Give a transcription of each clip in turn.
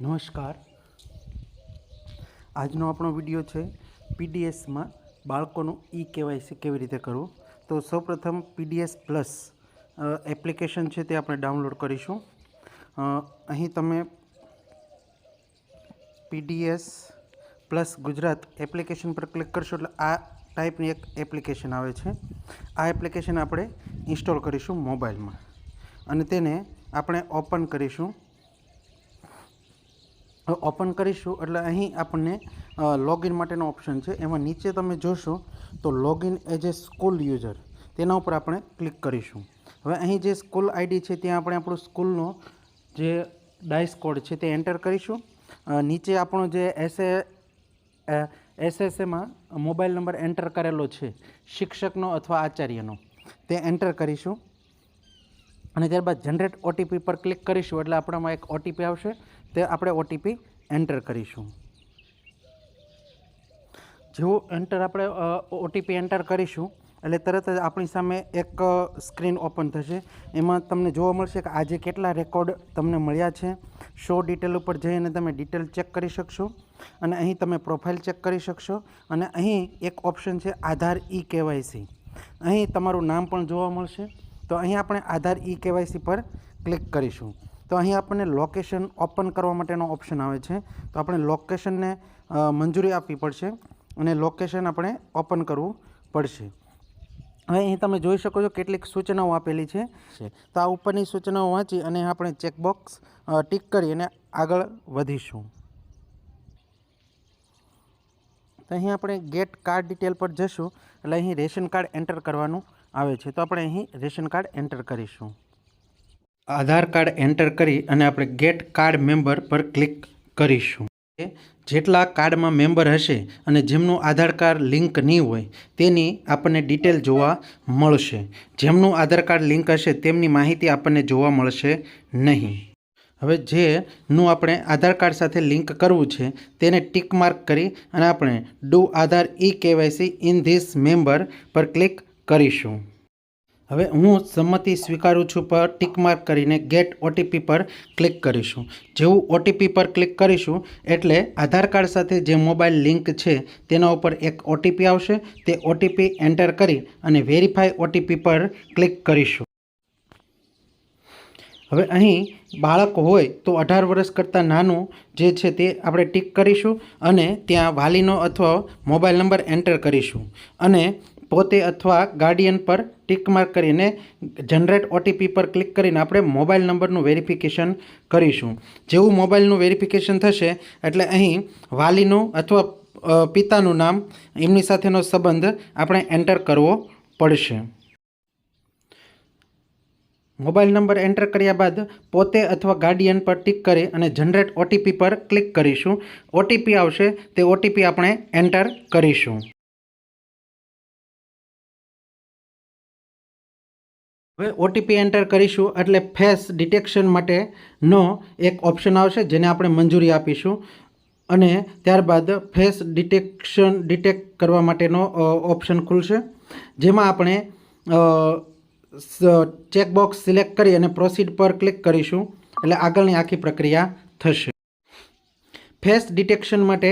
નમસ્કાર. આજનો આપણો વીડિયો છે પીડીએસમાં બાળકોનું ઈ કેવાયસી કેવી રીતે કરવું? તો સૌપ્રથમ પીડીએસ પ્લસ એપ્લિકેશન છે તે આપણે ડાઉનલોડ કરીશું. અહીં તમે પીડીએસ પ્લસ ગુજરાત એપ્લિકેશન પર ક્લિક કરશો એટલે આ ટાઈપની એક એપ્લિકેશન આવે છે. આ એપ્લિકેશન આપણે ઇન્સ્ટોલ કરીશું મોબાઈલમાં. અને તેને આપણે ઓપન કરીશું. ઓપન કરીશું. એટલે અહીં આપણને લોગિન માટેનો ઓપ્શન છે. એમાં નીચે તમે જોશો તો login as a school user તેના ઉપર આપણે ક્લિક કરીશું. હવે અહીં જે સ્કૂલ આઈડી છે, ત્યાં આપણે આપણું સ્કૂલનો જે ડાઇસ કોડ છે તે એન્ટર કરીશું. નીચે આપણો જે એસએ એસએસએમાં મોબાઈલ નંબર એન્ટર કરેલો છે, શિક્ષકનો અથવા આચાર્યનો. તે એન્ટર કરીશું. અને ત્યારબાદ જનરેટ ઓટીપી પર ક્લિક કરીશું. એટલે આપણામાં એક ઓટીપી આવશે. તે આપણે ઓટીપી એન્ટર કરીશું. જેવું એન્ટર આપણે ઓટીપી એન્ટર કરીશું, એટલે તરત જ આપણી સામે એક સ્ક્રીન ઓપન થશે. એમાં તમને જોવા મળશે કે આજે કેટલા રેકોર્ડ તમને મળ્યા છે. શો ડિટેલ ઉપર જઈને તમે ડિટેલ ચેક કરી શકશો. અને અહીં તમે પ્રોફાઇલ ચેક કરી શકશો. અને અહીં એક ઓપ્શન છે આધાર ઈ કેવાયસી અહીં તમારું નામ પણ જોવા મળશે. તો અહીં આપણે આધાર ઈ કેવાયસી પર ક્લિક કરીશું. તો અહીં આપણને લોકેશન ઓપન કરવા માટેનો ઓપ્શન આવે છે. તો આપણે લોકેશનને મંજૂરી આપવી પડશે અને લોકેશન આપણે ઓપન કરવું પડશે. હવે અહીં તમે જોઈ શકો છો કેટલીક સૂચનાઓ આપેલી છે. તો આ ઉપરની સૂચનાઓ વાંચી અને આપણે ચેકબોક્સ ટીક કરી અને આગળ વધીશું. તો અહીં આપણે ગેટ કાર્ડ ડિટેલ પર જશું. એટલે અહીં રેશન કાર્ડ એન્ટર કરવાનું આવે છે. તો આપણે અહીં રેશન કાર્ડ એન્ટર કરીશું. આધાર કાર્ડ એન્ટર કરી અને આપણે ગેટ કાર્ડ મેમ્બર પર ક્લિક કરીશું. જેટલા કાર્ડમાં મેમ્બર હશે અને જેમનું આધાર કાર્ડ લિંક નહીં હોય, તેની આપણને ડિટેલ જોવા મળશે. જેમનું આધાર કાર્ડ લિંક હશે, તેમની માહિતી આપણને જોવા મળશે નહીં. હવે જેનું આપણે આધાર કાર્ડ સાથે લિંક કરવું છે, તેને ટીક માર્ક કરી અને આપણે do Aadhaar e KYC in this member પર ક્લિક કરીશું. હવે હું સંમતિ સ્વીકારું છું પર ટિક માર્ક કરીને ગેટ ઓટીપી પર ક્લિક કરીશું. જેવું ઓટીપી પર ક્લિક કરીશું એટલે આધાર કાર્ડ સાથે જે મોબાઈલ લિંક છે તેના ઉપર એક ઓટીપી આવશે. તે ઓટીપી એન્ટર કરી અને વેરીફાઈ ઓટીપી પર ક્લિક કરીશું. હવે અહીં બાળક હોય તો અઢાર વર્ષ કરતાં નાનું જે છે તે આપણે ટીક કરીશું અને ત્યાં વાલીનો અથવા મોબાઈલ નંબર એન્ટર કરીશું. અને પોતે અથવા ગાર્ડિયન પર ટિક માર્ક કરીને જનરેટ ઓટીપી પર ક્લિક કરીને આપણે મોબાઈલ નંબરનું વેરિફિકેશન કરીશું. જેવું મોબાઈલનું વેરિફિકેશન થશે, એટલે અહીં વાલીનું અથવા પિતાનું નામ, એમની સાથેનો સંબંધ આપણે એન્ટર કરવો પડશે. મોબાઈલ નંબર એન્ટર કર્યા બાદ પોતે અથવા ગાર્ડિયન પર ટિક કરી અને જનરેટ ઓટીપી પર ક્લિક કરીશું. ઓટીપી આવશે, તે ઓટીપી આપણે એન્ટર કરીશું. હવે ઓટીપી એન્ટર કરીશું એટલે ફેસ ડિટેક્શન માટેનો એક ઓપ્શન આવશે જેને આપણે મંજૂરી આપીશું. અને ત્યારબાદ ફેસ ડિટેક્શન ડિટેક્ટ કરવા માટેનો ઓપ્શન ખુલશે. જેમાં આપણે ચેકબોક્સ સિલેક્ટ કરી અને પ્રોસીડ પર ક્લિક કરીશું. એટલે આગળની આખી પ્રક્રિયા થશે. ફેસ ડિટેક્શન માટે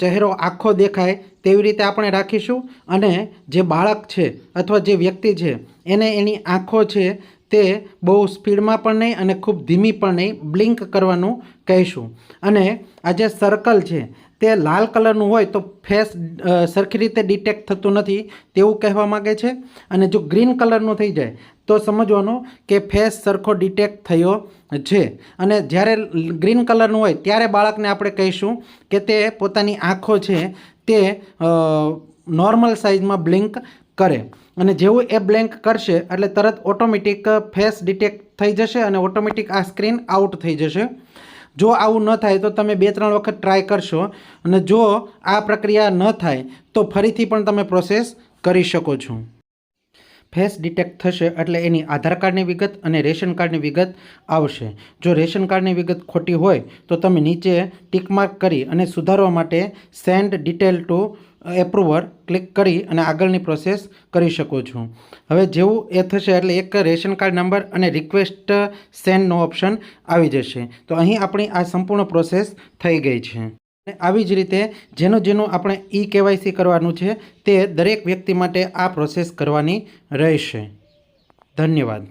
ચહેરો આખો દેખાય તેવી રીતે આપણે રાખીશું. અને જે બાળક છે અથવા જે વ્યક્તિ છે, એને એની આંખો છે તે બહુ સ્પીડમાં પણ નહીં અને ખૂબ ધીમી પણ નહીં, બ્લિંક કરવાનું કહીશું. અને આ જે સર્કલ છે, તે લાલ કલરનું હોય તો ફેસ સરખી રીતે ડિટેક્ટ થતું નથી તેવું કહેવા માગે છે. અને જો ગ્રીન કલરનું થઈ જાય, તો સમજવાનું કે ફેસ સરખો ડિટેક્ટ થયો છે. અને જ્યારે ગ્રીન કલરનું હોય, ત્યારે બાળકને આપણે કહીશું કે તે પોતાની આંખો છે, તે નોર્મલ સાઇઝમાં બ્લિંક કરે. અને જેવું એ બ્લેન્ક કરશે, એટલે તરત ઓટોમેટિક ફેસ ડિટેક્ટ થઈ જશે અને ઓટોમેટિક આ સ્ક્રીન આઉટ થઈ જશે. જો આવું ન થાય તો તમે બે ત્રણ વખત ટ્રાય કરશો. અને જો આ પ્રક્રિયા ન થાય તો ફરીથી પણ તમે પ્રોસેસ કરી શકો છો. ફેસ ડિટેક્ટ થશે એટલે એની આધાર કાર્ડની વિગત અને રેશન કાર્ડની વિગત આવશે. જો રેશન કાર્ડની વિગત ખોટી હોય તો તમે નીચે ટિક માર્ક કરી અને સુધારવા માટે send detail to approver click કરી અને આગળની પ્રોસેસ કરી શકો છો. હવે જેવું એ થશે એટલે એક રેશન કાર્ડ નંબર અને રિક્વેસ્ટ સેન્ડનો ઓપ્શન આવી જશે. તો અહીં આપણી આ સંપૂર્ણ પ્રોસેસ થઈ ગઈ છે. અને આવી જ રીતે જેનું જેનું આપણે ઈ કેવાયસી કરવાનું છે તે દરેક વ્યક્તિ માટે આ પ્રોસેસ કરવાની રહેશે. ધન્યવાદ.